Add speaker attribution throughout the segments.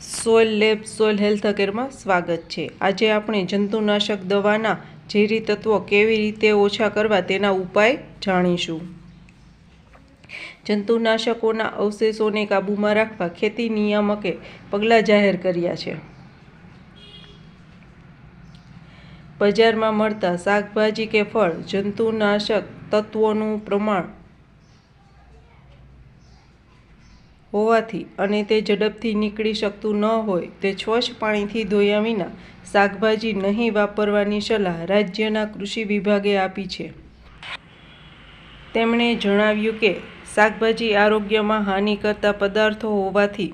Speaker 1: Soil lab soil health કેરમાં સ્વાગત છે. આજે આપણે જંતુનાશક દવાના ઝેરી તત્વો કેવી રીતે ઓછા કરવા તેના ઉપાય જાણીશું. જંતુનાશકોના અવશેષોને કાબૂમાં રાખવા ખેતી નિયામકે પગલાં જાહેર કર્યા છે. બજારમાં મળતા શાકભાજી કે ફળ જંતુનાશક તત્વોનું પ્રમાણ હોવાથી અને તે ઝડપથી નીકળી શકતું ન હોય તે સ્વચ્છ પાણીથી ધોયા વિના શાકભાજી નહીં વાપરવાની સલાહ રાજ્યના કૃષિ વિભાગે આપી છે. તેમણે જણાવ્યું કે શાકભાજી આરોગ્યમાં હાનિ કરતા પદાર્થો હોવાથી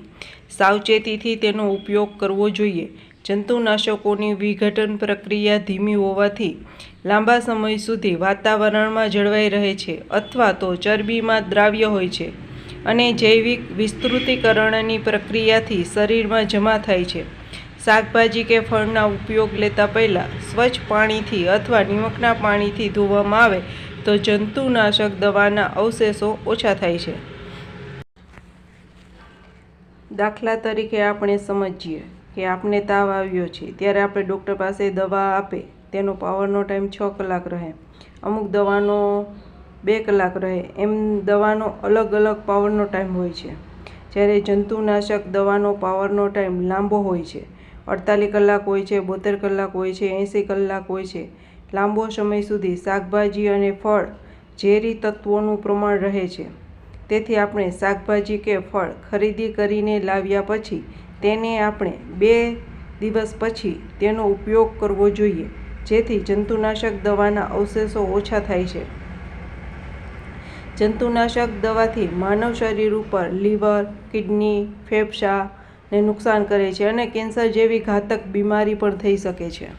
Speaker 1: સાવચેતીથી તેનો ઉપયોગ કરવો જોઈએ. જંતુનાશકોની વિઘટન પ્રક્રિયા ધીમી હોવાથી લાંબા સમય સુધી વાતાવરણમાં જળવાઈ રહે છે અથવા તો ચરબીમાં દ્રાવ્ય હોય છે. અને જૈવિક વિસ્તૃતીકરણની પ્રક્રિયાથી શરીરમાં જમા થાય છે. શાકભાજી કે ફળના ઉપયોગ લેતા પહેલાં સ્વચ્છ પાણીથી અથવા નિમકના પાણીથી ધોવામાં આવે તો જંતુનાશક દવાના અવશેષો ઓછા થાય છે. દાખલા તરીકે આપણે સમજીએ કે આપને તાવ આવ્યો છે, ત્યારે આપણે ડૉક્ટર પાસે દવા આપે, તેનો પાવરનો ટાઈમ છ કલાક રહે. અમુક દવાનો બે કલાક રહે. એમ દવાનો અલગ અલગ પાવરનો ટાઈમ હોય છે. જ્યારે જંતુનાશક દવાનો પાવરનો ટાઈમ લાંબો હોય છે. અડતાલીસ કલાક હોય છે, બોતેર કલાક હોય છે એંસી કલાક હોય છે. લાંબો સમય સુધી શાકભાજી અને ફળ ઝેરી તત્વોનું પ્રમાણ રહે છે. તેથી આપણે શાકભાજી કે ફળ ખરીદી કરીને લાવ્યા પછી તેને આપણે બે દિવસ પછી તેનો ઉપયોગ કરવો જોઈએ, જેથી જંતુનાશક દવાના અવશેષો ઓછા થાય છે. જંતુનાશક દવાથી માનવ શરીર ઉપર લીવર, કિડની ફેફસાને નુકસાન કરે છે અને કેન્સર જેવી ઘાતક બીમારી પણ થઈ શકે છે.